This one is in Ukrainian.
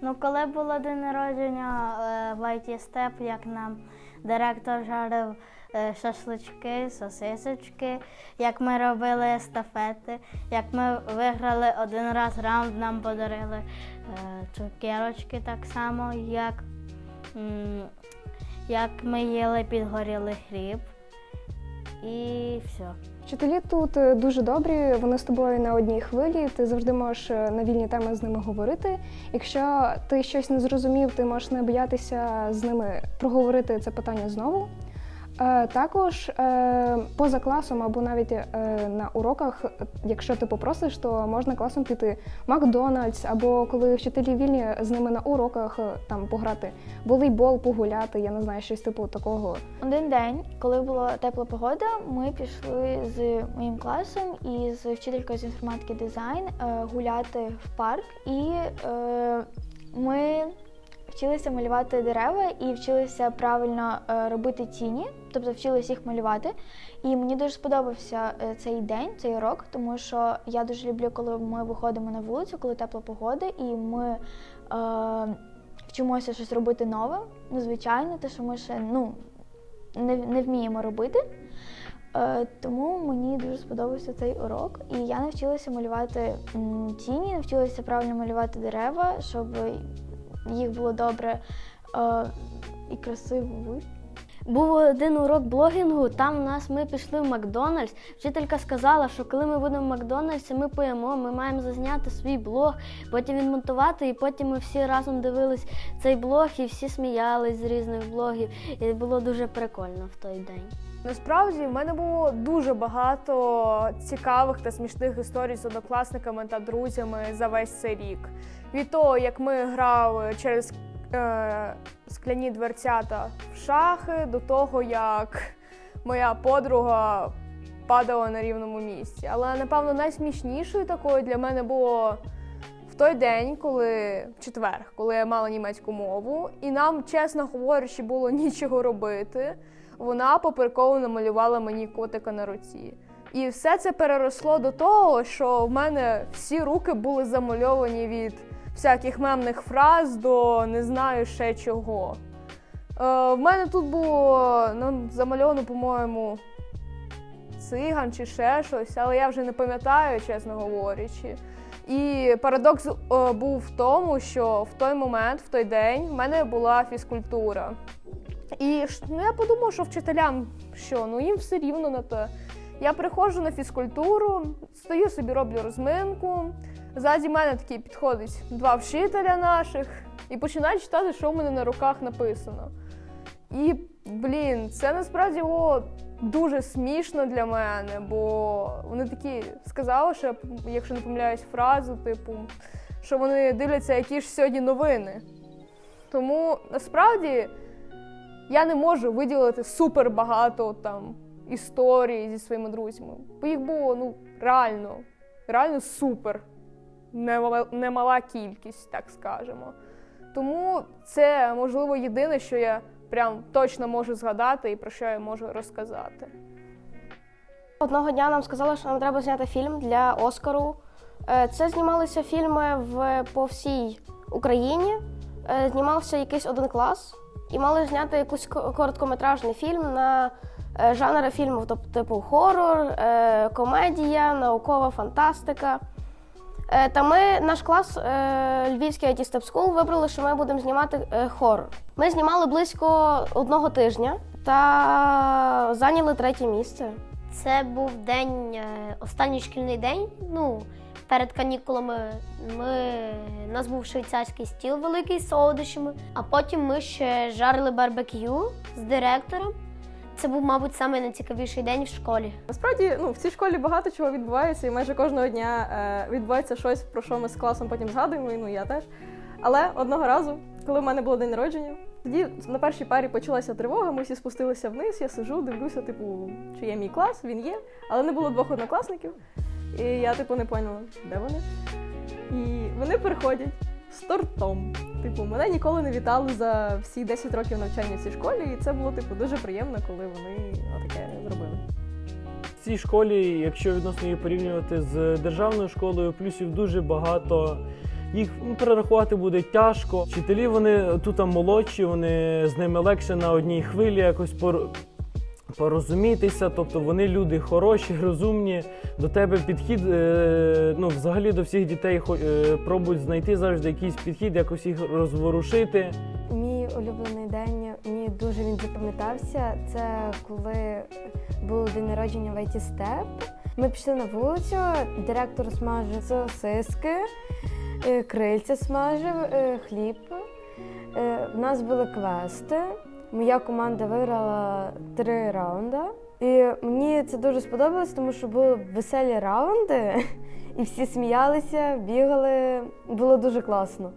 Ну, коли було день народження е, в IT Step, як нам директор жарив е, шашлички, сосисочки, як ми робили естафети, як ми виграли один раз раунд, нам подарили е, цукерочки так само, як, як ми їли підгорілий хліб. І все. Вчителі тут е, дуже добрі, вони з тобою на одній хвилі. Ти завжди можеш е, на вільні теми з ними говорити. Якщо ти щось не зрозумів, ти можеш не боятися з ними проговорити це питання знову. Е, Також е, поза класом або навіть е, на уроках, якщо ти попросиш, то можна класом піти Макдональдс, або коли вчителі вільні з ними на уроках там пограти волейбол, погуляти, я не знаю, щось типу такого. Один день, коли була тепла погода, ми пішли з моїм класом і з вчителькою з інформатики дизайн гуляти в парк. І ми вчилися малювати дерева і вчилися правильно е, робити тіні, тобто вчилися їх малювати. І мені дуже сподобався е, цей день, цей урок, тому що я дуже люблю, коли ми виходимо на вулицю, коли тепла погода, і ми. Е, Вчимося щось робити нове, незвичайне, те, що ми ще ну, не, не вміємо робити. Е, тому мені дуже сподобався цей урок. І я навчилася малювати тіні, навчилася правильно малювати дерева, щоб їх було добре е, і красиво. Був один урок блогінгу, там у нас ми пішли в Макдональдс. Вчителька сказала, що коли ми будемо в Макдональдсі, ми поїмо, ми маємо зазняти свій блог, потім відмонтувати, і потім ми всі разом дивились цей блог і всі сміялись з різних блогів. І було дуже прикольно в той день. Насправді в мене було дуже багато цікавих та смішних історій з однокласниками та друзями за весь цей рік. Від того, як ми грали через е, скляні дверцята в шахи, до того, як моя подруга падала на рівному місці. Але напевно найсмішнішою такою для мене було в той день, коли в четвер, коли я мала німецьку мову, і нам, чесно говорячи, було нічого робити. Вона попереково намалювала мені котика на руці. І все це переросло до того, що в мене всі руки були замальовані від всяких мемних фраз до не знаю ще чого. Е, в мене тут було ну, замальовано, по-моєму, циган чи ще щось, але я вже не пам'ятаю, чесно говорячи. І парадокс е, був в тому, що в той момент, в той день, в мене була фізкультура. І ну, я подумала, що вчителям що, ну їм все рівно на те. Я приходжу на фізкультуру, стою собі, роблю розминку. Ззаді мене такі підходить два вчителя наших і починають читати, що в мене на руках написано. І, блін, це насправді було дуже смішно для мене, бо вони такі сказали, що, якщо не помиляюсь, фразу, типу, що вони дивляться, які ж сьогодні новини. Тому насправді я не можу виділити супер багато там історій зі своїми друзями. Бо їх було ну реально, реально супер. Немала, кількість, так скажемо. Тому це можливо єдине, що я прям точно можу згадати і про що я можу розказати. Одного дня нам сказали, що нам треба зняти фільм для Оскару. Е, Це знімалися фільми в, по всій Україні. Е, Знімався якийсь один клас і мали зняти якийсь короткометражний фільм на е, жанри фільмів, тобто типу хорор, е, комедія, наукова фантастика. Е, Та ми, наш клас, Львівський IT Step School, вибрали, що ми будемо знімати хорор. Ми знімали близько одного тижня та зайняли третє місце. Це був день, останній шкільний день. Ну, перед канікулами ми, у нас був швейцарський стіл великий з солодощами, а потім ми ще жарили барбекю з директором. Це був, мабуть, самий найцікавіший день в школі. Насправді, ну в цій школі багато чого відбувається, і майже кожного дня е, відбувається щось, про що ми з класом потім згадуємо, і ну я теж. Але одного разу, коли в мене було день народження, тоді на першій парі почалася тривога, ми всі спустилися вниз, я сижу, дивлюся, типу, чи є мій клас, він є, але не було двох однокласників. І я, типу, не поняла, де вони. І вони приходять з тортом. Типу, мене ніколи не вітали за всі 10 років навчання в цій школі, і це було, типу, дуже приємно, коли вони отаке зробили. В цій школі, якщо відносно її порівнювати з державною школою, плюсів дуже багато. їх ну, перерахувати буде тяжко. Вчителі вони тут молодші, вони з ними легше на одній хвилі якось. Порозумітися. Тобто вони люди хороші, розумні. До тебе підхід, е, ну взагалі до всіх дітей е, пробують знайти завжди якийсь підхід, якось їх розворушити. Мій улюблений день мені дуже він запам'ятався. Це коли був день народження в IT Step. Ми пішли на вулицю, директор смажив сосиски, е, крильця смажив, хліб. В нас були квести. Моя команда виграла три раунди. І мені це дуже сподобалось, тому що були веселі раунди, і всі сміялися, бігали. Було дуже класно.